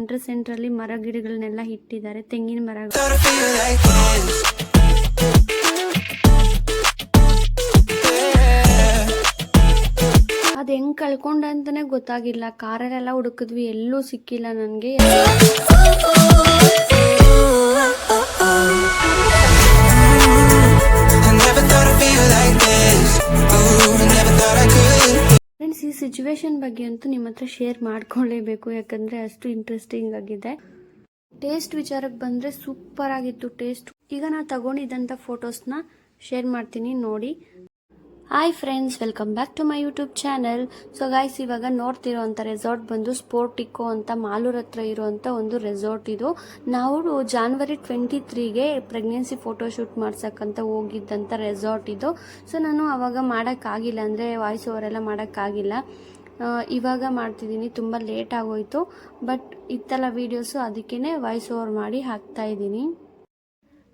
Centre ಸೆಂಟ್ರಲ್ಲಿ ಮರ ಗಿಡಗಳನ್ನೆಲ್ಲ ಇಟ್ಟಿದ್ದಾರೆ. ತೆಂಗಿನ ಮರ. ಅದು ಹೆಂಗ್ ಕಳ್ಕೊಂಡ ಅಂತಾನೆ ಗೊತ್ತಾಗಿಲ್ಲ. ಕಾರಲ್ಲೆಲ್ಲ ಹುಡುಕಿದ್ವಿ. ಎಲ್ಲೂ ಸಿಕ್ಕಿಲ್ಲ ನನಗೆ. ಸಿಚುವೇಶನ್ ಬಗ್ಗೆ ಅಂತೂ ನಿಮ್ಮ ಹತ್ರ ಶೇರ್ ಮಾಡ್ಕೊಳ್ಳೇಬೇಕು. ಯಾಕಂದ್ರೆ ಅಷ್ಟು ಇಂಟ್ರೆಸ್ಟಿಂಗ್ ಆಗಿದೆ. ಟೇಸ್ಟ್ ವಿಚಾರಕ್ಕೆ ಬಂದರೆ ಸೂಪರ್ ಆಗಿತ್ತು ಟೇಸ್ಟ್ ಈಗ ನಾನು ತಗೊಂಡಿದ್ದಂಥ ಫೋಟೋಸ್ನ ಶೇರ್ ಮಾಡ್ತೀನಿ ನೋಡಿ. Hi friends welcome back to my YouTube channel so guys ಇವಾಗ ನೋಡ್ತಿರೋ ಅಂಥ ರೆಸಾರ್ಟ್ ಬಂದು ಸ್ಪೋರ್ಟಿಕೋ ಅಂತ ಮಾಲೂರ್ ಹತ್ರ ಇರುವಂಥ ಒಂದು ರೆಸಾರ್ಟ್ ಇದು. ನಾವು ಜಾನ್ವರಿ ಟ್ವೆಂಟಿ ತ್ರೀಗೆ ಪ್ರೆಗ್ನೆನ್ಸಿ ಫೋಟೋಶೂಟ್ ಮಾಡ್ಸಕ್ಕಂತ ಹೋಗಿದ್ದಂಥ ರೆಸಾರ್ಟ್ ಇದು. ಸೊ ನಾನು ಅವಾಗ ಮಾಡೋಕ್ಕಾಗಿಲ್ಲ ಅಂದರೆ ವಾಯ್ಸ್ ಓವರೆಲ್ಲ ಮಾಡೋಕ್ಕಾಗಿಲ್ಲ. ಇವಾಗ ಮಾಡ್ತಿದ್ದೀನಿ, ತುಂಬ ಲೇಟ್ ಆಗೋಯ್ತು. ಬಟ್ ಇತ್ತಲ್ಲ ವೀಡಿಯೋಸು ಅದಕ್ಕೇ ವಾಯ್ಸ್ ಓವರ್ ಮಾಡಿ ಹಾಕ್ತಾ ಇದ್ದೀನಿ.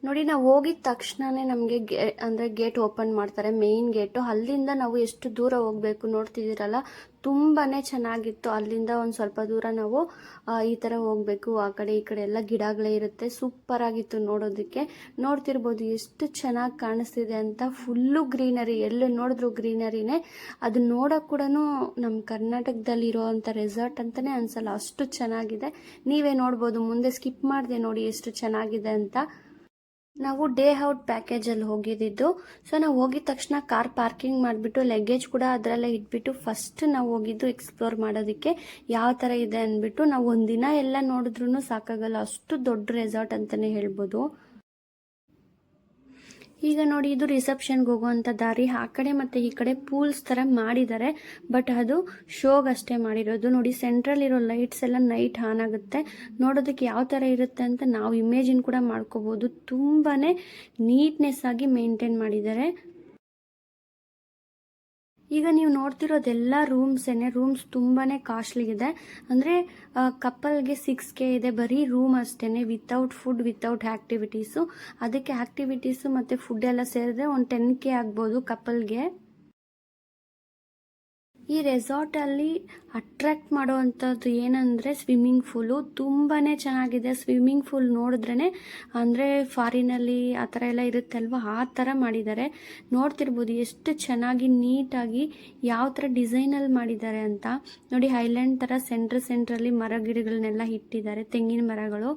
ನೋಡಿ, ನಾವು ಹೋಗಿದ ತಕ್ಷಣನೇ ನಮಗೆ ಗೇ, ಅಂದರೆ ಗೇಟ್ ಓಪನ್ ಮಾಡ್ತಾರೆ ಮೇಯ್ನ್ ಗೇಟು. ಅಲ್ಲಿಂದ ನಾವು ಎಷ್ಟು ದೂರ ಹೋಗಬೇಕು ನೋಡ್ತಿದ್ದೀರಲ್ಲ ತುಂಬಾ ಚೆನ್ನಾಗಿತ್ತು. ಅಲ್ಲಿಂದ ಒಂದು ಸ್ವಲ್ಪ ದೂರ ನಾವು ಈ ಥರ ಹೋಗಬೇಕು. ಆ ಕಡೆ, ಈ ಕಡೆ ಎಲ್ಲ ಗಿಡಗಳೇ ಇರುತ್ತೆ. ಸೂಪರಾಗಿತ್ತು ನೋಡೋದಕ್ಕೆ. ನೋಡ್ತಿರ್ಬೋದು ಎಷ್ಟು ಚೆನ್ನಾಗಿ ಕಾಣಿಸ್ತಿದೆ ಅಂತ. Full greenery. ಎಲ್ಲಿ ನೋಡಿದ್ರು ಗ್ರೀನರಿನೇ. ಅದು ನೋಡೋಕೆ ಕೂಡ ನಮ್ಮ ಕರ್ನಾಟಕದಲ್ಲಿ ಇರೋವಂಥ ರೆಸಾರ್ಟ್ ಅಂತಲೇ ಅನ್ಸಲ್ಲ. ಅಷ್ಟು ಚೆನ್ನಾಗಿದೆ. ನೀವೇ ನೋಡ್ಬೋದು. ಮುಂದೆ ಸ್ಕಿಪ್ ಮಾಡಿದೆ ನೋಡಿ ಎಷ್ಟು ಚೆನ್ನಾಗಿದೆ ಅಂತ. ನಾವು ಡೇ ಔಟ್ ಪ್ಯಾಕೇಜಲ್ಲಿ ಹೋಗಿದ್ದಿದ್ದು ಸೊ ನಾವು ಹೋಗಿದ ತಕ್ಷಣ ಕಾರ್ ಪಾರ್ಕಿಂಗ್ ಮಾಡಿಬಿಟ್ಟು ಲಗೇಜ್ ಕೂಡ ಅದರಲ್ಲೇ ಇಟ್ಬಿಟ್ಟು ಫಸ್ಟ್ ನಾವು ಹೋಗಿದ್ದು ಎಕ್ಸ್ಪ್ಲೋರ್ ಮಾಡೋದಕ್ಕೆ. ಯಾವ ಥರ ಇದೆ ಅಂದ್ಬಿಟ್ಟು ನಾವು ಒಂದಿನ ಎಲ್ಲ ನೋಡಿದ್ರೂ ಸಾಕಾಗಲ್ಲ. ಅಷ್ಟು ದೊಡ್ಡ ರೆಸಾರ್ಟ್ ಅಂತಲೇ ಹೇಳ್ಬೋದು. ಈಗ ನೋಡಿ, ಇದು ರಿಸೆಪ್ಷನ್ಗೆ ಹೋಗುವಂಥ ದಾರಿ. ಆ ಕಡೆ ಮತ್ತು ಈ ಕಡೆ ಪೂಲ್ಸ್ ಥರ ಮಾಡಿದ್ದಾರೆ. ಬಟ್ ಅದು ಶೋಗಷ್ಟೇ ಮಾಡಿರೋದು. ನೋಡಿ ಸೆಂಟ್ರಲ್ ಇರೋ ಲೈಟ್ಸ್ ಎಲ್ಲ ನೈಟ್ ಆನ್ ಆಗುತ್ತೆ. ನೋಡೋದಕ್ಕೆ ಯಾವ ಥರ ಇರುತ್ತೆ ಅಂತ ನಾವು ಇಮೇಜಿನ್ ಕೂಡ ಮಾಡ್ಕೋಬೋದು. ತುಂಬಾ ನೀಟ್ನೆಸ್ ಆಗಿ ಮೇಂಟೈನ್ ಮಾಡಿದ್ದಾರೆ. ಈಗ ನೀವು ನೋಡ್ತಿರೋದೆಲ್ಲ ರೂಮ್ಸೇನೆ, ರೂಮ್ಸ್ ತುಂಬಾ ಕಾಸ್ಟ್ಲಿ ಇದೆ ಅಂದರೆ ಕಪ್ಪಲ್ಗೆ ಸಿಕ್ಸ್ ಕೆ ಇದೆ, ಬರೀ ರೂಮ್ ಅಷ್ಟೇ ವಿತೌಟ್ ಫುಡ್ ವಿತೌಟ್ ಆ್ಯಕ್ಟಿವಿಟೀಸು ಅದಕ್ಕೆ ಆ್ಯಕ್ಟಿವಿಟೀಸು ಮತ್ತು ಫುಡ್ ಎಲ್ಲ ಸೇರಿದ್ರೆ ಒಂದು ಟೆನ್ ಕೆ ಆಗ್ಬೋದು ಕಪಲ್ಗೆ. ಈ ರೆಸಾರ್ಟಲ್ಲಿ ಅಟ್ರಾಕ್ಟ್ ಮಾಡುವಂಥದ್ದು ಏನಂದರೆ ಸ್ವಿಮ್ಮಿಂಗ್ ಫೂಲು ತುಂಬಾ ಚೆನ್ನಾಗಿದೆ ಸ್ವಿಮ್ಮಿಂಗ್ ಫೂಲ್ ನೋಡಿದ್ರೇ ಅಂದರೆ ಫಾರಿನಲ್ಲಿ ಆ ಥರ ಎಲ್ಲ ಇರುತ್ತೆ ಅಲ್ವಾ ಆ ಥರ ಮಾಡಿದ್ದಾರೆ. ನೋಡ್ತಿರ್ಬೋದು ಎಷ್ಟು ಚೆನ್ನಾಗಿ ನೀಟಾಗಿ ಯಾವ ಥರ ಡಿಸೈನಲ್ಲಿ ಮಾಡಿದ್ದಾರೆ ಅಂತ. ನೋಡಿ ಹೈಲ್ಯಾಂಡ್ ಥರ ಸೆಂಟ್ರ್ ಸೆಂಟ್ರಲ್ಲಿ ಮರ ಗಿಡಗಳನ್ನೆಲ್ಲ ಇಟ್ಟಿದ್ದಾರೆ, ತೆಂಗಿನ ಮರಗಳು.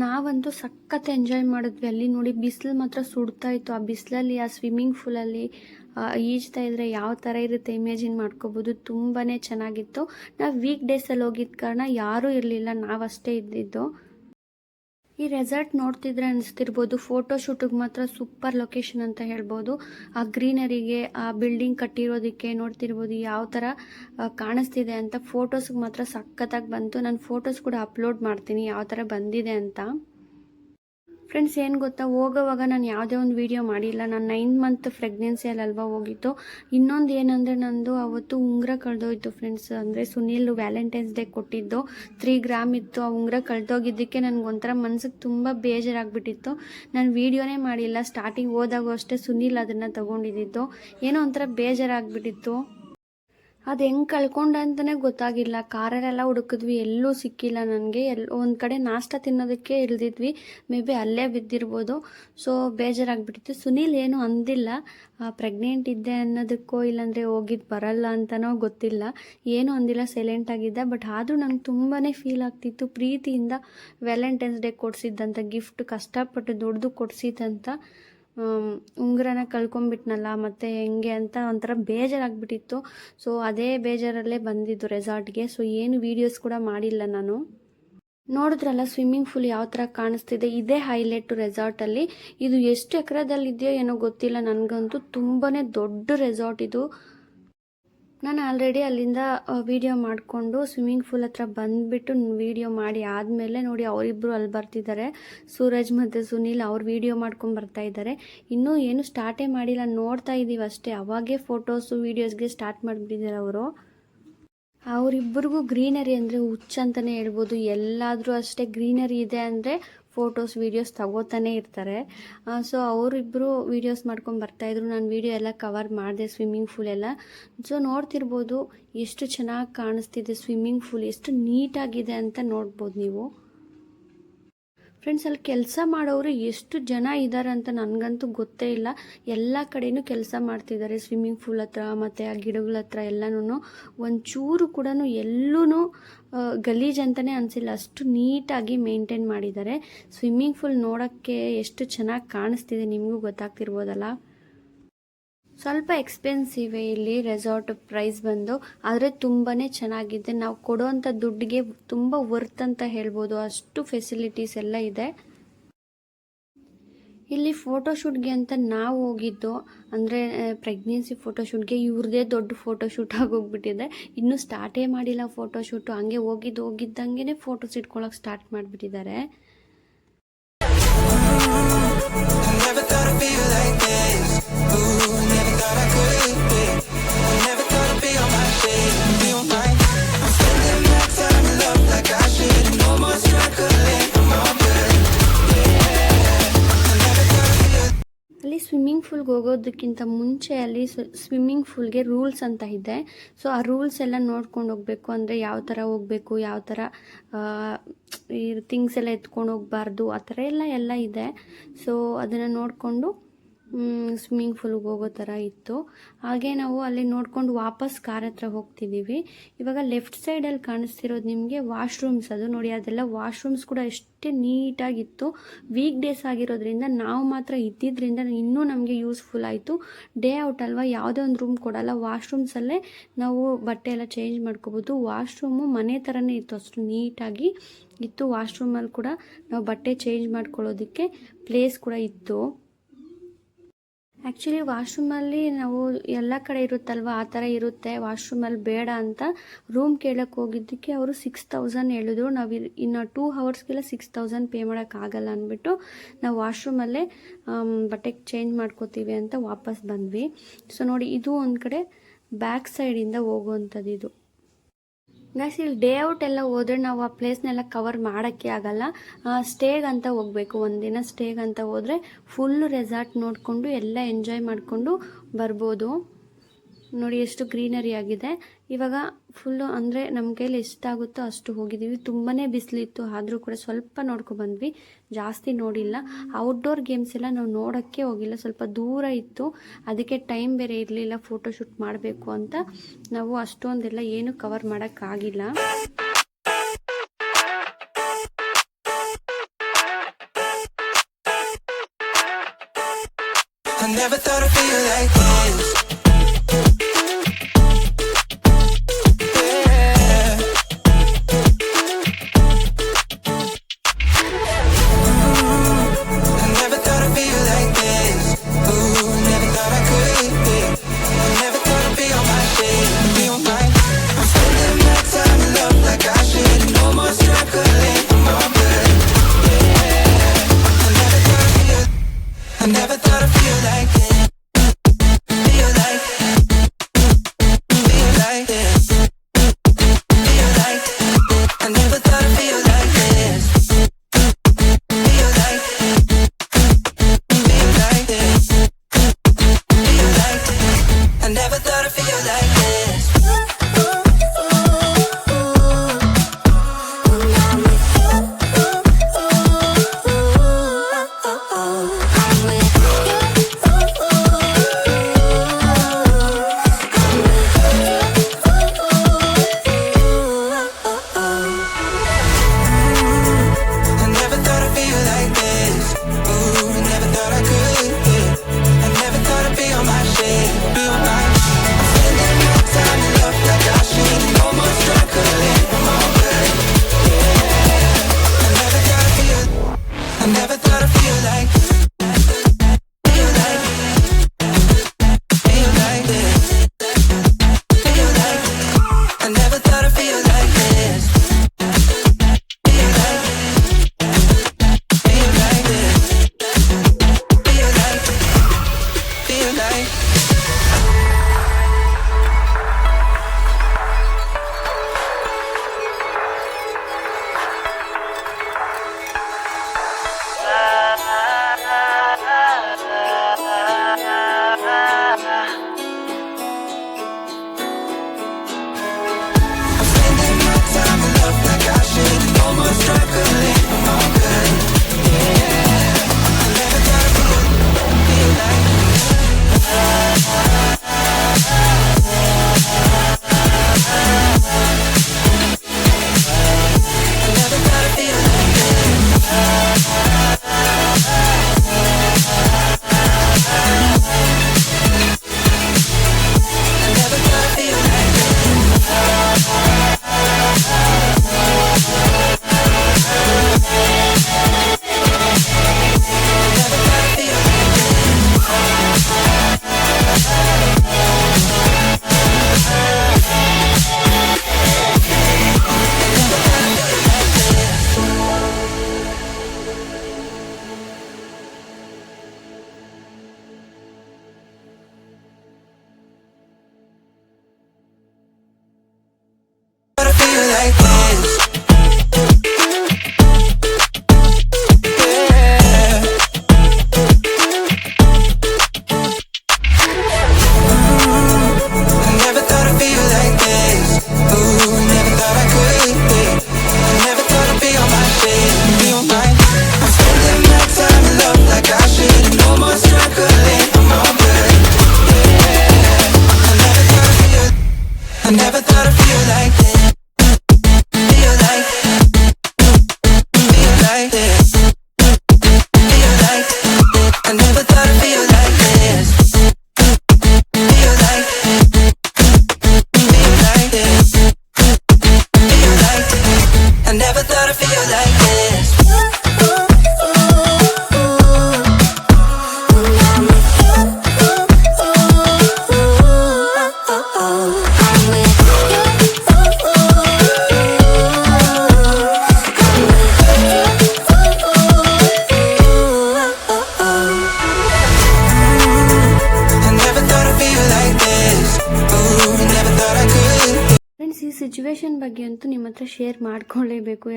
ನಾವಂತೂ ಸಖತ್ ಎಂಜಾಯ್ ಮಾಡಿದ್ವಿ. ಅಲ್ಲಿ ನೋಡಿ ಬಿಸಿಲು ಮಾತ್ರ ಸುಡ್ತಾ ಇತ್ತು. ಆ ಬಿಸಿಲಲ್ಲಿ, ಆ ಸ್ವಿಮ್ಮಿಂಗ್ ಫೂಲಲ್ಲಿ ಈಜ್ತಾ ಇದ್ರೆ ಯಾವ ಥರ ಇರುತ್ತೆ ಇಮೇಜಿನ್ ಮಾಡ್ಕೋಬೋದು. ತುಂಬಾ ಚೆನ್ನಾಗಿತ್ತು. ನಾವು ವೀಕ್ ಡೇಸಲ್ಲಿ ಹೋಗಿದ್ದ ಕಾರಣ ಯಾರೂ ಇರಲಿಲ್ಲ. ನಾವಷ್ಟೇ ಇದ್ದಿದ್ದು. ಈ ರೆಸಾರ್ಟ್ ನೋಡ್ತಿದ್ರೆ ಅನಿಸ್ತಿರ್ಬೋದು. ಫೋಟೋ ಶೂಟಿಗೆ ಮಾತ್ರ ಸೂಪರ್ ಲೊಕೇಶನ್ ಅಂತ ಹೇಳ್ಬೋದು. ಆ ಗ್ರೀನರಿಗೆ ಆ ಬಿಲ್ಡಿಂಗ್ ಕಟ್ಟಿರೋದಕ್ಕೆ ನೋಡ್ತಿರ್ಬೋದು ಯಾವ ಥರ ಕಾಣಿಸ್ತಿದೆ ಅಂತ. ಫೋಟೋಸ್ಗೆ ಮಾತ್ರ ಸಖತ್ತಾಗಿ ಬಂತು. ನಾನು ಫೋಟೋಸ್ ಕೂಡ ಅಪ್ಲೋಡ್ ಮಾಡ್ತೀನಿ. ಯಾವ ಥರ ಬಂದಿದೆ ಅಂತ. ಫ್ರೆಂಡ್ಸ್ ಏನು ಗೊತ್ತಾ? ಹೋಗೋವಾಗ ನಾನು ಯಾವುದೇ ಒಂದು ವೀಡಿಯೋ ಮಾಡಿಲ್ಲ. ನಾನು ನೈನ್ ಮಂತ್ ಪ್ರೆಗ್ನೆನ್ಸಿಯಲ್ಲಿ ಅಲ್ವಾ ಹೋಗಿತ್ತು ಇನ್ನೊಂದು ಏನಂದರೆ ನಂದು ಅವತ್ತು ಉಂಗುರ ಕಳೆದೋಯ್ತು ಫ್ರೆಂಡ್ಸ್ ಅಂದರೆ ಸುನೀಲ್ ವ್ಯಾಲೆಂಟೈನ್ಸ್ ಡೇ ಕೊಟ್ಟಿದ್ದು. ತ್ರೀ ಗ್ರಾಮ್ ಇತ್ತು. ಆ ಉಂಗುರ ಕಳೆದೋಗಿದ್ದಕ್ಕೆ ನನಗೊಂಥರ ಮನ್ಸಿಗೆ ತುಂಬ ಬೇಜಾರಾಗ್ಬಿಟ್ಟಿತ್ತು. ನಾನು ವೀಡಿಯೋನೇ ಮಾಡಿಲ್ಲ. ಸ್ಟಾರ್ಟಿಂಗ್ ಹೋದಾಗೂ ಅಷ್ಟೇ ಸುನೀಲ್ ಅದನ್ನು ತಗೊಂಡಿದ್ದಿದ್ದು ಏನೋ ಒಂಥರ ಬೇಜಾರಾಗ್ಬಿಟ್ಟಿತ್ತು. ಅದು ಹೆಂಗೆ ಕಳ್ಕೊಂಡ ಅಂತಲೇ ಗೊತ್ತಾಗಿಲ್ಲ. ಕಾರಲ್ಲೆಲ್ಲ ಹುಡುಕಿದ್ವಿ, ಎಲ್ಲೂ ಸಿಕ್ಕಿಲ್ಲ ನನಗೆ. ಎಲ್, ಒಂದು ಕಡೆ ನಾಷ್ಟ ತಿನ್ನೋದಕ್ಕೆ ಇಳಿದಿದ್ವಿ ಮೇ ಬಿ ಅಲ್ಲೇ ಬಿದ್ದಿರ್ಬೋದು. ಸೊ ಬೇಜಾರಾಗ್ಬಿಟ್ಟಿತ್ತು. ಸುನೀಲ್ ಏನು ಅಂದಿಲ್ಲ. ಪ್ರೆಗ್ನೆಂಟ್ ಇದ್ದೆ ಅನ್ನೋದಕ್ಕೋ ಇಲ್ಲಾಂದರೆ ಹೋಗಿದ್ದು ಬರಲ್ಲ ಅಂತನೋ ಗೊತ್ತಿಲ್ಲ. ಏನೂ ಅಂದಿಲ್ಲ ಸೈಲೆಂಟ್ ಆಗಿದ್ದ. ಬಟ್ ಆದರೂ ನಂಗೆ ತುಂಬಾ ಫೀಲ್ ಆಗ್ತಿತ್ತು. ಪ್ರೀತಿಯಿಂದ ವ್ಯಾಲೆಂಟೈನ್ಸ್ ಡೇ ಕೊಡಿಸಿದ್ದಂಥ ಗಿಫ್ಟ್ ಕಷ್ಟಪಟ್ಟು ದುಡ್ದು ಕೊಡಿಸಿದಂಥ ಉಂಗುರನ ಕಳ್ಕೊಂಡ್ಬಿಟ್ನಲ್ಲ, ಮತ್ತು ಹೆಂಗೆ ಅಂತ ಒಂಥರ ಬೇಜಾರಾಗ್ಬಿಟ್ಟಿತ್ತು. ಸೊ ಅದೇ ಬೇಜಾರಲ್ಲೇ ಬಂದಿದ್ದು ರೆಸಾರ್ಟ್ಗೆ ಸೊ ಏನು ವೀಡಿಯೋಸ್ ಕೂಡ ಮಾಡಿಲ್ಲ ನಾನು. ನೋಡಿದ್ರಲ್ಲ ಸ್ವಿಮ್ಮಿಂಗ್ ಫೂಲ್ ಯಾವ ಥರ ಕಾಣಿಸ್ತಿದೆ? ಇದೇ ಹೈಲೈಟು ರೆಸಾರ್ಟಲ್ಲಿ ಇದು ಎಷ್ಟು ಎಕರೆದಲ್ಲಿದೆಯೋ ಏನೋ ಗೊತ್ತಿಲ್ಲ. ನನಗಂತೂ ತುಂಬಾ ದೊಡ್ಡ ರೆಸಾರ್ಟ್ ಇದು. ನಾನು ಆಲ್ರೆಡಿ ಅಲ್ಲಿಂದ ವೀಡಿಯೋ ಮಾಡಿಕೊಂಡು ಸ್ವಿಮ್ಮಿಂಗ್ ಫೂಲ್ ಹತ್ರ ಬಂದುಬಿಟ್ಟು ವೀಡಿಯೋ ಮಾಡಿ ಆದಮೇಲೆ ನೋಡಿ ಅವರಿಬ್ಬರು ಅಲ್ಲಿ ಬರ್ತಿದ್ದಾರೆ. ಸೂರಜ್ ಮತ್ತು ಸುನೀಲ್ ಅವ್ರು ವಿಡಿಯೋ ಮಾಡ್ಕೊಂಡು ಬರ್ತಾ ಇದ್ದಾರೆ. ಇನ್ನೂ ಏನು ಸ್ಟಾರ್ಟೇ ಮಾಡಿಲ್ಲ, ನೋಡ್ತಾ ಇದ್ದೀವಿ ಅಷ್ಟೇ. ಅವಾಗೇ ಫೋಟೋಸು ವೀಡಿಯೋಸ್ಗೆ ಸ್ಟಾರ್ಟ್ ಮಾಡಿಬಿಟ್ಟಿದ್ದಾರೆ ಅವರು. ಅವರಿಬ್ಬರಿಗೂ ಗ್ರೀನರಿ ಅಂದರೆ ಹುಚ್ಚ ಅಂತಲೇ ಹೇಳ್ಬೋದು. ಎಲ್ಲಾದರೂ ಅಷ್ಟೇ ಗ್ರೀನರಿ ಇದೆ ಅಂದರೆ ಫೋಟೋಸ್ ವೀಡಿಯೋಸ್ ತಗೋತಾನೆ ಇರ್ತಾರೆ. ಸೊ ಅವರಿಬ್ಬರು ವೀಡಿಯೋಸ್ ಮಾಡ್ಕೊಂಡು ಬರ್ತಾಯಿದ್ರು ನಾನು ವೀಡಿಯೋ ಎಲ್ಲ ಕವರ್ ಮಾಡಿದೆ ಸ್ವಿಮ್ಮಿಂಗ್ ಫೂಲ್ ಎಲ್ಲ. ಸೊ ನೋಡ್ತಿರ್ಬೋದು, ಎಷ್ಟು ಚೆನ್ನಾಗಿ ಕಾಣಿಸ್ತಿದೆ ಸ್ವಿಮ್ಮಿಂಗ್ ಫೂಲ್ ಎಷ್ಟು ನೀಟಾಗಿದೆ ಅಂತ ನೋಡ್ಬೋದು ನೀವು. ಫ್ರೆಂಡ್ಸ್ ಅಲ್ಲಿ ಕೆಲಸ ಮಾಡೋರು ಎಷ್ಟು ಜನ ಇದ್ದಾರೆ ಅಂತ ನನಗಂತೂ ಗೊತ್ತೇ ಇಲ್ಲ. ಎಲ್ಲ ಕಡೆಯೂ ಕೆಲಸ ಮಾಡ್ತಿದ್ದಾರೆ ಸ್ವಿಮ್ಮಿಂಗ್ ಫೂಲ್ ಹತ್ರ, ಮತ್ತು ಆ ಗಿಡಗಳ ಹತ್ರ ಎಲ್ಲನೂ ಒಂಚೂರು ಕೂಡ ಎಲ್ಲೂ ಗಲೀಜು ಅಂತಲೇ ಅನಿಸಿಲ್ಲ. ಅಷ್ಟು ನೀಟಾಗಿ ಮೇಂಟೈನ್ ಮಾಡಿದ್ದಾರೆ ಸ್ವಿಮ್ಮಿಂಗ್ ಫೂಲ್ ನೋಡೋಕ್ಕೆ ಎಷ್ಟು ಚೆನ್ನಾಗಿ ಕಾಣಿಸ್ತಿದೆ ನಿಮಗೂ ಗೊತ್ತಾಗ್ತಿರ್ಬೋದಲ್ಲ? ಸ್ವಲ್ಪ ಎಕ್ಸ್ಪೆನ್ಸಿವ್ ಇಲ್ಲಿ ರೆಸಾರ್ಟ್ ಪ್ರೈಸ್ ಬಂದು, ಆದರೆ ತುಂಬಾ ಚೆನ್ನಾಗಿದೆ. ನಾವು ಕೊಡುವಂಥ ದುಡ್ಡಿಗೆ ತುಂಬ ವರ್ತ್ ಅಂತ ಹೇಳ್ಬೋದು. ಅಷ್ಟು ಫೆಸಿಲಿಟೀಸ್ ಎಲ್ಲ ಇದೆ. ಇಲ್ಲಿ ಫೋಟೋಶೂಟ್ಗೆ ಅಂತ ನಾವು ಹೋಗಿದ್ದು, ಅಂದರೆ ಪ್ರೆಗ್ನೆನ್ಸಿ ಫೋಟೋಶೂಟ್ಗೆ ಇವ್ರದೇ ದೊಡ್ಡ ಫೋಟೋಶೂಟ್ ಆಗೋಗ್ಬಿಟ್ಟಿದೆ. ಇನ್ನೂ ಸ್ಟಾರ್ಟೇ ಮಾಡಿಲ್ಲ ಫೋಟೋಶೂಟು ಹಂಗೆ ಹೋಗಿದ್ದು ಹೋಗಿದ್ದಂಗೆ ಫೋಟೋಸ್ ಇಟ್ಕೊಳಕ್ಕೆ ಸ್ಟಾರ್ಟ್ ಮಾಡಿಬಿಟ್ಟಿದ್ದಾರೆ. ಸ್ವಿಮ್ಮಿಂಗ್ ಫೂಲ್ಗೆ ಹೋಗೋದಕ್ಕಿಂತ ಮುಂಚೆ ಅಲ್ಲಿ ಸ್ವಿಮ್ಮಿಂಗ್ ಫೂಲ್ಗೆ ರೂಲ್ಸ್ ಅಂತ ಇದೆ. ಸೊ ಆ ರೂಲ್ಸ್ ಎಲ್ಲ ನೋಡ್ಕೊಂಡು ಹೋಗಬೇಕು. ಅಂದರೆ ಯಾವ ಥರ ಹೋಗಬೇಕು, ಯಾವ ಥರ ಈ ಥಿಂಗ್ಸ್ ಎಲ್ಲ ಎತ್ಕೊಂಡು ಹೋಗಬಾರ್ದು, ಆ ಥರ ಎಲ್ಲ ಎಲ್ಲ ಇದೆ. ಸೊ ಅದನ್ನು ನೋಡಿಕೊಂಡು ಸ್ವಿಮ್ಮಿಂಗ್ ಫೂಲ್ಗೆ ಹೋಗೋ ಥರ ಇತ್ತು. ಹಾಗೆ ನಾವು ಅಲ್ಲಿ ನೋಡ್ಕೊಂಡು ವಾಪಸ್ ಕಾರ್ ಹತ್ರ ಹೋಗ್ತಿದ್ದೀವಿ ಇವಾಗ ಲೆಫ್ಟ್ ಸೈಡಲ್ಲಿ ಕಾಣಿಸ್ತಿರೋದು ನಿಮಗೆ ವಾಶ್ರೂಮ್ಸ್ ಅದು. ನೋಡಿ, ಅದೆಲ್ಲ ವಾಶ್ರೂಮ್ಸ್ ಕೂಡ ಎಷ್ಟೇ ನೀಟಾಗಿತ್ತು. ವೀಕ್ ಡೇಸ್ ಆಗಿರೋದ್ರಿಂದ ನಾವು ಮಾತ್ರ ಇದ್ದಿದ್ದರಿಂದ ಇನ್ನೂ ನಮಗೆ ಯೂಸ್ಫುಲ್ ಆಯಿತು. ಡೇ ಔಟ್ ಅಲ್ವಾ, ಯಾವುದೇ ಒಂದು ರೂಮ್ ಕೊಡಲ್ಲ. ವಾಶ್ರೂಮ್ಸಲ್ಲೇ ನಾವು ಬಟ್ಟೆ ಎಲ್ಲ ಚೇಂಜ್ ಮಾಡ್ಕೋಬೋದು. ವಾಶ್ರೂಮು ಮನೆ ಥರನೇ ಇತ್ತು ಅಷ್ಟು ನೀಟಾಗಿ. ಇತ್ತು ವಾಶ್ರೂಮಲ್ಲಿ ಕೂಡ ನಾವು ಬಟ್ಟೆ ಚೇಂಜ್ ಮಾಡ್ಕೊಳ್ಳೋದಕ್ಕೆ ಪ್ಲೇಸ್ ಕೂಡ ಇತ್ತು. ಆ್ಯಕ್ಚುಲಿ ವಾಶ್ರೂಮಲ್ಲಿ ನಾವು ಎಲ್ಲ ಕಡೆ ಇರುತ್ತಲ್ವ? ಆ ಥರ ಇರುತ್ತೆ. ವಾಶ್ರೂಮಲ್ಲಿ ಬೇಡ ಅಂತ ರೂಮ್ ಕೇಳಕ್ಕೆ ಹೋಗಿದ್ದಕ್ಕೆ ಅವರು ಸಿಕ್ಸ್ ತೌಸಂಡ್ ಹೇಳಿದ್ರು. ನಾವು ಇನ್ನು ಟೂ ಹವರ್ಸ್ಗೆಲ್ಲ ಸಿಕ್ಸ್ ತೌಸಂಡ್ ಪೇ ಮಾಡೋಕ್ಕಾಗಲ್ಲ ಅಂದ್ಬಿಟ್ಟು ನಾವು ವಾಶ್ರೂಮಲ್ಲೇ ಬಟ್ಟೆ ಚೇಂಜ್ ಮಾಡ್ಕೋತೀವಿ ಅಂತ ವಾಪಸ್ ಬಂದ್ವಿ. ಸೊ ನೋಡಿ, ಇದು ಒಂದು ಕಡೆ ಬ್ಯಾಕ್ ಸೈಡಿಂದ ಹೋಗುವಂಥದ್ದು ಇದು. ಗೈಸ್ ಇಲ್ಲಿ ಡೇ ಔಟ್ ಎಲ್ಲ ಹೋದ್ರೆ ನಾವು ಆ ಪ್ಲೇಸ್ನೆಲ್ಲ ಕವರ್ ಮಾಡೋಕ್ಕೆ ಆಗಲ್ಲ. ಸ್ಟೇಗ್ ಅಂತ ಹೋಗಬೇಕು. ಒಂದಿನ ಸ್ಟೇಗ್ ಅಂತ ಹೋದರೆ ಫುಲ್ಲು ರೆಸಾರ್ಟ್ ನೋಡಿಕೊಂಡು, ಎಲ್ಲ ಎಂಜಾಯ್ ಮಾಡಿಕೊಂಡು ಬರ್ಬೋದು. ನೋಡಿ ಎಷ್ಟು ಗ್ರೀನರಿ ಆಗಿದೆ. ಇವಾಗ ಫುಲ್ಲು ಅಂದರೆ ನಮ್ಮ ಕೈಲಿ ಎಷ್ಟಾಗುತ್ತೋ ಅಷ್ಟು ಹೋಗಿದ್ದೀವಿ ತುಂಬಾ ಬಿಸಿಲಿತ್ತು ಆದರೂ ಕೂಡ ಸ್ವಲ್ಪ ನೋಡ್ಕೊಬಂದ್ವಿ ಜಾಸ್ತಿ ನೋಡಿಲ್ಲ. ಔಟ್ಡೋರ್ ಗೇಮ್ಸ್ ಎಲ್ಲ ನಾವು ನೋಡೋಕ್ಕೆ ಹೋಗಿಲ್ಲ. ಸ್ವಲ್ಪ ದೂರ ಇತ್ತು. ಅದಕ್ಕೆ ಟೈಮ್ ಬೇರೆ ಇರಲಿಲ್ಲ. ಫೋಟೋಶೂಟ್ ಮಾಡಬೇಕು ಅಂತ. ನಾವು ಅಷ್ಟೊಂದೆಲ್ಲ ಏನು ಕವರ್ ಮಾಡೋಕ್ಕಾಗಿಲ್ಲ I never thought I'd feel like this.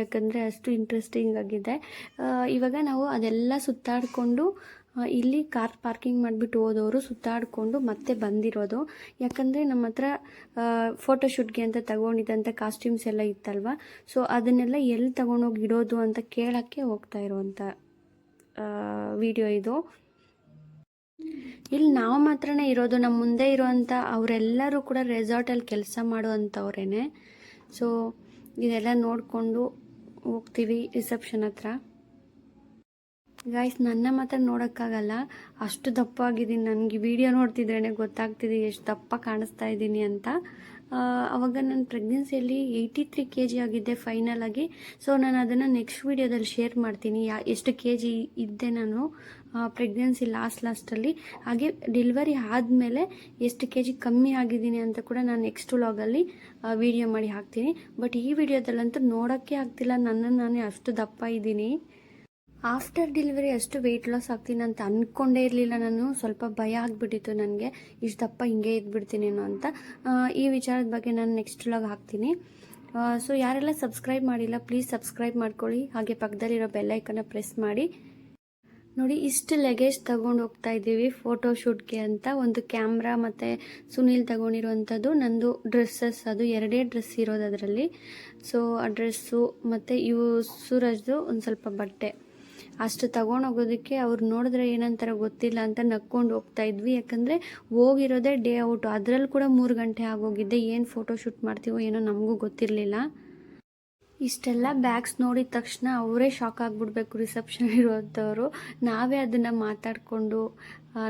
ಯಾಕಂದರೆ ಅಷ್ಟು ಇಂಟ್ರೆಸ್ಟಿಂಗ್ ಆಗಿದೆ. ಇವಾಗ ನಾವು ಅದೆಲ್ಲ ಸುತ್ತಾಡಿಕೊಂಡು ಇಲ್ಲಿ ಕಾರ್ ಪಾರ್ಕಿಂಗ್ ಮಾಡಿಬಿಟ್ಟು ಹೋದವರು ಸುತ್ತಾಡಿಕೊಂಡು ಮತ್ತೆ ಬಂದಿರೋದು. ಯಾಕಂದರೆ ನಮ್ಮ ಹತ್ರ ಫೋಟೋಶೂಟ್ಗೆ ಅಂತ ತಗೊಂಡಿದ್ದಂಥ ಕಾಸ್ಟ್ಯೂಮ್ಸ್ ಎಲ್ಲ ಇತ್ತಲ್ವ? ಸೊ ಅದನ್ನೆಲ್ಲ ಎಲ್ಲಿ ತಗೊಂಡೋಗಿ ಇಡೋದು ಅಂತ ಕೇಳೋಕ್ಕೆ ಹೋಗ್ತಾ ಇರುವಂಥ ವಿಡಿಯೋ ಇದು. ಇಲ್ಲಿ ನಾವು ಮಾತ್ರನೇ ಇರೋದು ನಮ್ಮ ಮುಂದೆ ಇರೋವಂಥ ಅವರೆಲ್ಲರೂ ಕೂಡ ರೆಸಾರ್ಟಲ್ಲಿ ಕೆಲಸ ಮಾಡುವಂಥವ್ರೇನೆ ಸೊ ಇದೆಲ್ಲ ನೋಡಿಕೊಂಡು ಹೋಗ್ತೀವಿ ರಿಸೆಪ್ಷನ್ ಹತ್ರ. ಗಾಯ್ಸ್ ನನ್ನ ಮಾತ್ರ ನೋಡೋಕ್ಕಾಗಲ್ಲ. ಅಷ್ಟು ದಪ್ಪ ಆಗಿದ್ದೀನಿ ನನಗೆ ವಿಡಿಯೋ ನೋಡ್ತಿದ್ರೇ ಗೊತ್ತಾಗ್ತಿದೆ ಎಷ್ಟು ದಪ್ಪ ಕಾಣಿಸ್ತಾ ಇದ್ದೀನಿ ಅಂತ. ಅವಾಗ ನನ್ನ ಪ್ರೆಗ್ನೆನ್ಸಿಯಲ್ಲಿ ಏಯ್ಟಿ ತ್ರೀ ಕೆ ಜಿ ಆಗಿದ್ದೆ ಫೈನಲ್ ಆಗಿ. ಸೊ ನಾನು ಅದನ್ನು ನೆಕ್ಸ್ಟ್ ವೀಡಿಯೋದಲ್ಲಿ ಶೇರ್ ಮಾಡ್ತೀನಿ. ಯಾ, ಎಷ್ಟು ಕೆ ಜಿ ಇದ್ದೆ ನಾನು. ಪ್ರೆಗ್ನೆನ್ಸಿ ಲಾಸ್ಟ್ ಲಾಸ್ಟಲ್ಲಿ ಹಾಗೆ ಡೆಲಿವರಿ ಆದಮೇಲೆ ಎಷ್ಟು ಕೆ ಜಿ ಕಮ್ಮಿ ಆಗಿದ್ದೀನಿ ಅಂತ ಕೂಡ ನಾನು ನೆಕ್ಸ್ಟ್ ವ್ಲಾಗಲ್ಲಿ ವಿಡಿಯೋ ಮಾಡಿ ಹಾಕ್ತೀನಿ. ಬಟ್ ಈ ವಿಡಿಯೋದಲ್ಲಂತೂ ನೋಡೋಕ್ಕೆ ಆಗ್ತಿಲ್ಲ. ನನ್ನನ್ನು ನಾನೇ ಅಷ್ಟು ದಪ್ಪ ಇದ್ದೀನಿ. ಆಫ್ಟರ್ ಡೆಲಿವರಿ ಅಷ್ಟು ವೆಯ್ಟ್ ಲಾಸ್ ಆಗ್ತೀನಿ ಅಂತ ಅಂದ್ಕೊಂಡೇ ಇರಲಿಲ್ಲ ನಾನು. ಸ್ವಲ್ಪ ಭಯ ಆಗಿಬಿಟ್ಟಿತ್ತು ನನಗೆ. ಇಷ್ಟು ದಪ್ಪ ಹಿಂಗೆ ಇದ್ಬಿಡ್ತೀನೇನೋ ಅಂತ. ಈ ವಿಚಾರದ ಬಗ್ಗೆ ನಾನು ನೆಕ್ಸ್ಟ್ ವ್ಲಾಗ್ ಹಾಕ್ತೀನಿ. ಸೊ ಯಾರೆಲ್ಲ ಸಬ್ಸ್ಕ್ರೈಬ್ ಮಾಡಿಲ್ಲ ಪ್ಲೀಸ್ ಸಬ್ಸ್ಕ್ರೈಬ್ ಮಾಡ್ಕೊಳ್ಳಿ. ಹಾಗೆ ಪಕ್ಕದಲ್ಲಿರೋ ಬೆಲ್ಲೈಕನ್ನ ಪ್ರೆಸ್ ಮಾಡಿ. ನೋಡಿ, ಇಷ್ಟು ಲಗೇಜ್ ತಗೊಂಡು ಹೋಗ್ತಾ ಇದ್ದೀವಿ ಫೋಟೋ ಶೂಟ್ಗೆ ಅಂತ. ಒಂದು ಕ್ಯಾಮ್ರಾ ಮತ್ತು ಸುನೀಲ್ ತಗೊಂಡಿರುವಂಥದ್ದು, ನಂದು ಡ್ರೆಸ್ಸಸ್ ಅದು ಎರಡೇ ಡ್ರೆಸ್ ಇರೋದು ಅದರಲ್ಲಿ. ಸೊ ಆ ಡ್ರೆಸ್ಸು ಮತ್ತು ಇವು ಸೂರಜ್ದು ಒಂದು ಸ್ವಲ್ಪ ಬಟ್ಟೆ. ಅಷ್ಟು ತಗೊಂಡೋಗೋದಕ್ಕೆ ಅವ್ರು ನೋಡಿದ್ರೆ ಏನಂತಾರ ಗೊತ್ತಿಲ್ಲ ಅಂತ ನಕ್ಕೊಂಡು ಹೋಗ್ತಾ ಇದ್ವಿ. ಯಾಕಂದರೆ ಹೋಗಿರೋದೇ ಡೇ ಔಟು ಅದರಲ್ಲಿ ಕೂಡ ಮೂರು ಗಂಟೆ ಆಗೋಗಿದ್ದೆ ಏನು ಫೋಟೋ ಶೂಟ್ ಮಾಡ್ತೀವೋ ಏನೋ ನಮಗೂ ಗೊತ್ತಿರಲಿಲ್ಲ. ಇಷ್ಟೆಲ್ಲ ಬ್ಯಾಗ್ಸ್ ನೋಡಿದ ತಕ್ಷಣ ಅವರೇ ಶಾಕ್ ಆಗಿಬಿಡ್ಬೇಕು ರಿಸೆಪ್ಷನ್ ಇರುವಂಥವ್ರು ನಾವೇ ಅದನ್ನು ಮಾತಾಡಿಕೊಂಡು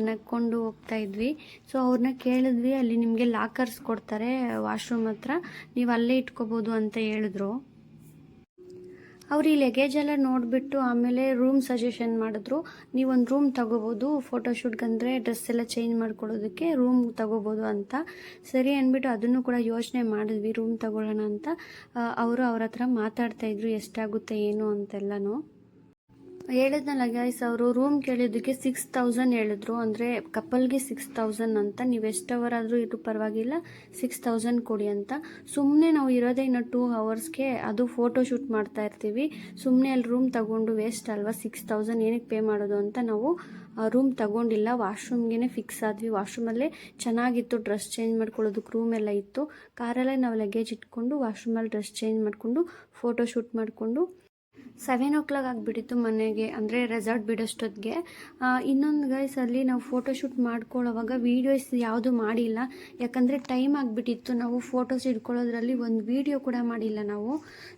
ನಕ್ಕೊಂಡು ಹೋಗ್ತಾ ಇದ್ವಿ. ಸೊ ಅವ್ರನ್ನ ಕೇಳಿದ್ವಿ, ಅಲ್ಲಿ ನಿಮಗೆ ಲಾಕರ್ಸ್ ಕೊಡ್ತಾರೆ ವಾಶ್ರೂಮ್ ಹತ್ರ. ನೀವು ಅಲ್ಲೇ ಇಟ್ಕೋಬೋದು ಅಂತ ಹೇಳಿದ್ರು. ಅವ್ರು ಈ ಲಗೇಜ್ ಎಲ್ಲ ನೋಡಿಬಿಟ್ಟು ಆಮೇಲೆ ರೂಮ್ ಸಜೆಷನ್ ಮಾಡಿದ್ರು. ನೀವೊಂದು ರೂಮ್ ತಗೋಬೋದು ಫೋಟೋಶೂಟ್ಗಂದರೆ ಡ್ರೆಸ್ ಎಲ್ಲ ಚೇಂಜ್ ಮಾಡ್ಕೊಳ್ಳೋದಕ್ಕೆ ರೂಮ್ ತಗೋಬೋದು ಅಂತ. ಸರಿ ಅಂದ್ಬಿಟ್ಟು ಅದನ್ನು ಕೂಡ ಯೋಚನೆ ಮಾಡಿದ್ವಿ ರೂಮ್ ತಗೊಳ್ಳೋಣ ಅಂತ. ಅವರು ಅವ್ರ ಹತ್ರ ಮಾತಾಡ್ತಾ ಇದ್ರು, ಎಷ್ಟಾಗುತ್ತೆ, ಏನು ಅಂತೆಲ್ಲನೂ. ಹೇಳಿದ್ನಲ್ಲ ಗೈಸ್ ಅವರು ರೂಮ್ ಕೇಳಿದ್ದಕ್ಕೆ ಸಿಕ್ಸ್ ತೌಸಂಡ್ ಹೇಳಿದ್ರು. ಅಂದರೆ ಕಪಲ್ಗೆ ಸಿಕ್ಸ್ ತೌಸಂಡ್ ಅಂತ. ನೀವು ಎಷ್ಟು ಅವರ್ ಆದರೂ ಇರು ಪರವಾಗಿಲ್ಲ. ಸಿಕ್ಸ್ ತೌಸಂಡ್ ಕೊಡಿ ಅಂತ. ಸುಮ್ಮನೆ ನಾವು ಇರೋದೇ ಇನ್ನು ಟೂ ಅವರ್ಸ್ಗೆ ಅದು ಫೋಟೋ ಶೂಟ್ ಮಾಡ್ತಾ ಇರ್ತೀವಿ. ಸುಮ್ಮನೆ ಅಲ್ಲಿ ರೂಮ್ ತಗೊಂಡು ವೇಸ್ಟ್ ಅಲ್ವಾ? ಸಿಕ್ಸ್ ತೌಸಂಡ್ ಏನಕ್ಕೆ ಪೇ ಮಾಡೋದು ಅಂತ ನಾವು ರೂಮ್ ತಗೊಂಡಿಲ್ಲ. ವಾಶ್ರೂಮ್ಗೆ ಫಿಕ್ಸ್ ಆದ್ವಿ. ವಾಶ್ರೂಮಲ್ಲೇ ಚೆನ್ನಾಗಿತ್ತು. ಡ್ರೆಸ್ ಚೇಂಜ್ ಮಾಡ್ಕೊಳ್ಳೋದಕ್ಕೆ ರೂಮ್ ಎಲ್ಲ ಇತ್ತು. ಕಾರಲ್ಲೇ ನಾವು ಲಗೇಜ್ ಇಟ್ಕೊಂಡು ವಾಶ್ರೂಮಲ್ಲಿ ಡ್ರೆಸ್ ಚೇಂಜ್ ಮಾಡಿಕೊಂಡು ಫೋಟೋ ಶೂಟ್ ಮಾಡಿಕೊಂಡು ಸೆವೆನ್ ಓ ಕ್ಲಾಕ್ ಆಗಿಬಿಟ್ಟಿತ್ತು ಮನೆಗೆ, ಅಂದರೆ ರೆಸಾರ್ಟ್ ಬಿಡೋಷ್ಟೊತ್ತಿಗೆ ಇನ್ನೊಂದು ಗೈಸ್ ಅಲ್ಲಿ ನಾವು ಫೋಟೋಶೂಟ್ ಮಾಡ್ಕೊಳ್ಳೋವಾಗ ವೀಡಿಯೋಸ್ ಯಾವುದು ಮಾಡಿಲ್ಲ. ಯಾಕಂದರೆ ಟೈಮ್ ಆಗಿಬಿಟ್ಟಿತ್ತು, ನಾವು ಫೋಟೋಸ್ ಇಟ್ಕೊಳ್ಳೋದ್ರಲ್ಲಿ ಒಂದು ವೀಡಿಯೋ ಕೂಡ ಮಾಡಿಲ್ಲ ನಾವು.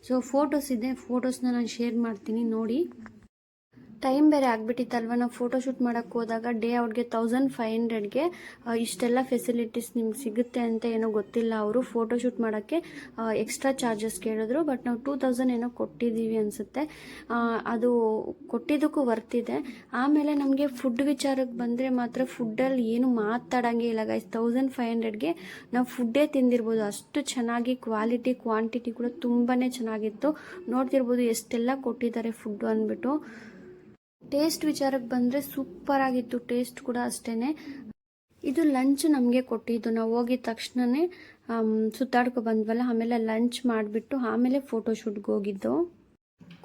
ಸೊ ಫೋಟೋಸ್ ಇದೆ ಫೋಟೋಸ್ನ ನಾನು ಶೇರ್ ಮಾಡ್ತೀನಿ, ನೋಡಿ. ಟೈಮ್ ಬೇರೆ ಆಗಿಬಿಟ್ಟಿತ್ತಲ್ವ? ನಾವು ಫೋಟೋ ಶೂಟ್ ಮಾಡೋಕ್ಕೆ ಹೋದಾಗ ಡೇ ಅವ್ರಿಗೆ ತೌಸಂಡ್ ಫೈವ್ ಹಂಡ್ರೆಡ್ಗೆ ಇಷ್ಟೆಲ್ಲ ಫೆಸಿಲಿಟೀಸ್ ನಿಮ್ಗೆ ಸಿಗುತ್ತೆ ಅಂತ ಏನೋ ಗೊತ್ತಿಲ್ಲ ಅವರು ಫೋಟೋ ಶೂಟ್ ಮಾಡೋಕ್ಕೆ ಎಕ್ಸ್ಟ್ರಾ ಚಾರ್ಜಸ್ ಕೇಳಿದ್ರು. ಬಟ್ ನಾವು ಟೂ ತೌಸಂಡ್ ಏನೋ ಕೊಟ್ಟಿದ್ದೀವಿ ಅನಿಸುತ್ತೆ. ಅದು ಕೊಟ್ಟಿದ್ದಕ್ಕೂ ವರ್ತಿದೆ ಆಮೇಲೆ ನಮಗೆ ಫುಡ್ ವಿಚಾರಕ್ಕೆ ಬಂದರೆ ಮಾತ್ರ ಫುಡ್ಡಲ್ಲಿ ಏನು ಮಾತಾಡೋಂಗೆ ಇಲ್ಲ ಗೈಸ್ ತೌಸಂಡ್ ಫೈವ್ ಹಂಡ್ರೆಡ್ಗೆ ನಾವು ಫುಡ್ಡೇ ತಿಂದಿರ್ಬೋದು. ಅಷ್ಟು ಚೆನ್ನಾಗಿ ಕ್ವಾಲಿಟಿ ಕ್ವಾಂಟಿಟಿ ಕೂಡ ತುಂಬಾ ಚೆನ್ನಾಗಿತ್ತು. ನೋಡ್ತಿರ್ಬೋದು ಎಷ್ಟೆಲ್ಲ ಕೊಟ್ಟಿದ್ದಾರೆ ಫುಡ್ಡು ಅಂದ್ಬಿಟ್ಟು. ಟೇಸ್ಟ್ ವಿಚಾರಕ್ಕೆ ಬಂದರೆ ಸೂಪರ್ ಆಗಿತ್ತು, ಟೇಸ್ಟ್ ಕೂಡ ಅಷ್ಟೇ ಇದು ಲಂಚ್ ನಮಗೆ ಕೊಟ್ಟಿದ್ದು. ನಾವು ಹೋಗಿದ ತಕ್ಷಣವೇ ಸುತ್ತಾಡ್ಕೊ ಬಂದ್ವಲ್ಲ, ಆಮೇಲೆ ಲಂಚ್ ಮಾಡಿಬಿಟ್ಟು ಆಮೇಲೆ ಫೋಟೋ ಶೂಟ್ಗೆ ಹೋಗಿದ್ದು.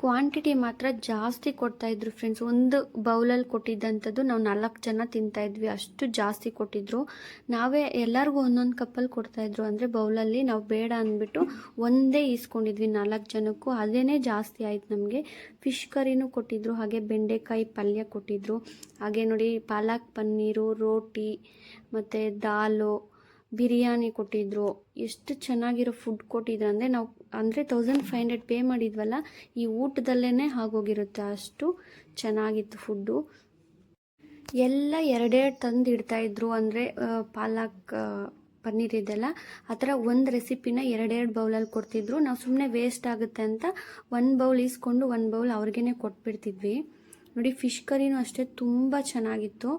ಕ್ವಾಂಟಿಟಿ ಮಾತ್ರ ಜಾಸ್ತಿ ಕೊಡ್ತಾ ಇದ್ರು ಫ್ರೆಂಡ್ಸ್ ಒಂದು ಬೌಲಲ್ಲಿ ಕೊಟ್ಟಿದ್ದಂಥದ್ದು ನಾವು ನಾಲ್ಕು ಜನ ತಿಂತಾ ಇದ್ವಿ, ಅಷ್ಟು ಜಾಸ್ತಿ ಕೊಟ್ಟಿದ್ರು. ನಾವೇ ಎಲ್ಲರಿಗೂ ಒಂದೊಂದು ಕಪ್ಪಲ್ಲಿ ಕೊಡ್ತಾ ಇದ್ರು. ಅಂದರೆ ಬೌಲಲ್ಲಿ ನಾವು ಬೇಡ ಅಂದ್ಬಿಟ್ಟು ಒಂದೇ ಈಸ್ಕೊಂಡಿದ್ವಿ ನಾಲ್ಕು ಜನಕ್ಕೂ. ಅದೇ ಜಾಸ್ತಿ ಆಯ್ತು ನಮಗೆ. ಫಿಶ್ ಕರಿನೂ ಕೊಟ್ಟಿದ್ರು, ಹಾಗೆ ಬೆಂಡೆಕಾಯಿ ಪಲ್ಯ ಕೊಟ್ಟಿದ್ರು. ಹಾಗೆ ನೋಡಿ ಪಾಲಕ್ ಪನ್ನೀರು, ರೋಟಿ, ಮತ್ತು ದಾಲು. ಬಿರಿಯಾನಿ ಕೊಟ್ಟಿದ್ರು, ಎಷ್ಟು ಚೆನ್ನಾಗಿರೋ ಫುಡ್ ಕೊಟ್ಟಿದ್ರು ಅಂದರೆ ನಾವು, ಅಂದರೆ ತೌಸಂಡ್ ಫೈವ್ ಹಂಡ್ರೆಡ್ ಪೇ ಮಾಡಿದ್ವಲ್ಲ, ಈ ಊಟದಲ್ಲೇ ಆಗೋಗಿರುತ್ತೆ ಅಷ್ಟು ಚೆನ್ನಾಗಿತ್ತು ಫುಡ್ಡು ಎಲ್ಲ ಎರಡೆರಡು ತಂದು ಇಡ್ತಾಯಿದ್ರು ಅಂದರೆ ಪಾಲಕ್ ಪನ್ನೀರ್ ಇದೆಲ್ಲ. ಆ ಥರ ಒಂದು ರೆಸಿಪಿನ ಎರಡೆರಡು ಬೌಲಲ್ಲಿ ಕೊಡ್ತಿದ್ರು. ನಾವು ಸುಮ್ಮನೆ ವೇಸ್ಟ್ ಆಗುತ್ತೆ ಅಂತ ಒಂದು ಬೌಲ್ ಈಸ್ಕೊಂಡು ಒಂದು ಬೌಲ್ ಅವ್ರಿಗೇ ಕೊಟ್ಬಿಡ್ತಿದ್ವಿ. ನೋಡಿ ಫಿಶ್ ಕರಿನೂ ಅಷ್ಟೇ ತುಂಬ ಚೆನ್ನಾಗಿತ್ತು.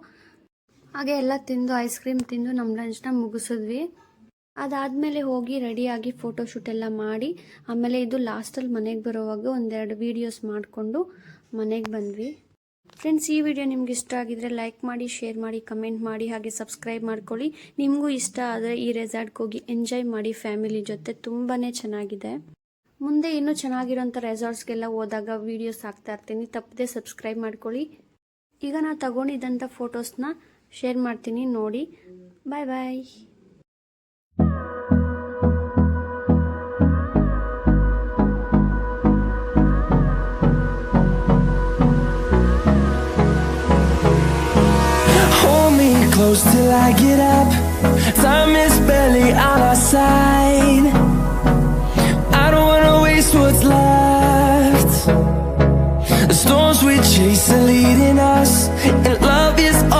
ಹಾಗೆ ಎಲ್ಲ ತಿಂದು ಐಸ್ ಕ್ರೀಮ್ ತಿಂದು ನಮ್ಮ ಲಂಚ್ನ ಮುಗಿಸಿದ್ವಿ. ಅದಾದಮೇಲೆ ಹೋಗಿ ರೆಡಿಯಾಗಿ ಫೋಟೋಶೂಟ್ ಎಲ್ಲ ಮಾಡಿ, ಆಮೇಲೆ ಇದು ಲಾಸ್ಟಲ್ಲಿ ಮನೆಗೆ ಬರೋವಾಗ ಒಂದೆರಡು ವೀಡಿಯೋಸ್ ಮಾಡಿಕೊಂಡು ಮನೆಗೆ ಬಂದ್ವಿ. ಫ್ರೆಂಡ್ಸ್ ಈ ವಿಡಿಯೋ ನಿಮ್ಗೆ ಇಷ್ಟ ಆಗಿದ್ರೆ ಲೈಕ್ ಮಾಡಿ ಶೇರ್ ಮಾಡಿ ಕಮೆಂಟ್ ಮಾಡಿ, ಹಾಗೆ ಸಬ್ಸ್ಕ್ರೈಬ್ ಮಾಡ್ಕೊಳ್ಳಿ. ನಿಮಗೂ ಇಷ್ಟ ಆದರೆ ಈ ರೆಸಾರ್ಟ್ಗೆ ಹೋಗಿ ಎಂಜಾಯ್ ಮಾಡಿ ಫ್ಯಾಮಿಲಿ ಜೊತೆ ತುಂಬಾ ಚೆನ್ನಾಗಿದೆ. ಮುಂದೆ ಇನ್ನೂ ಚೆನ್ನಾಗಿರೋಂಥ ರೆಸಾರ್ಟ್ಸ್ಗೆಲ್ಲ ಹೋದಾಗ ವೀಡಿಯೋಸ್ ಹಾಕ್ತಾ ಇರ್ತೀನಿ. ತಪ್ಪದೆ ಸಬ್ಸ್ಕ್ರೈಬ್ ಮಾಡ್ಕೊಳ್ಳಿ. ಈಗ ನಾನು ತಗೊಂಡಿದ್ದಂಥ ಫೋಟೋಸ್ನ ಶೇರ್ ಮಾಡ್ತೀನಿ ನೋಡಿ ಬಾಯ್ ಬಾಯ್ Hold me close till I get up. Time is barely on our side. I don't wanna waste what's left. The storms we chase are leading us, and love is all we'll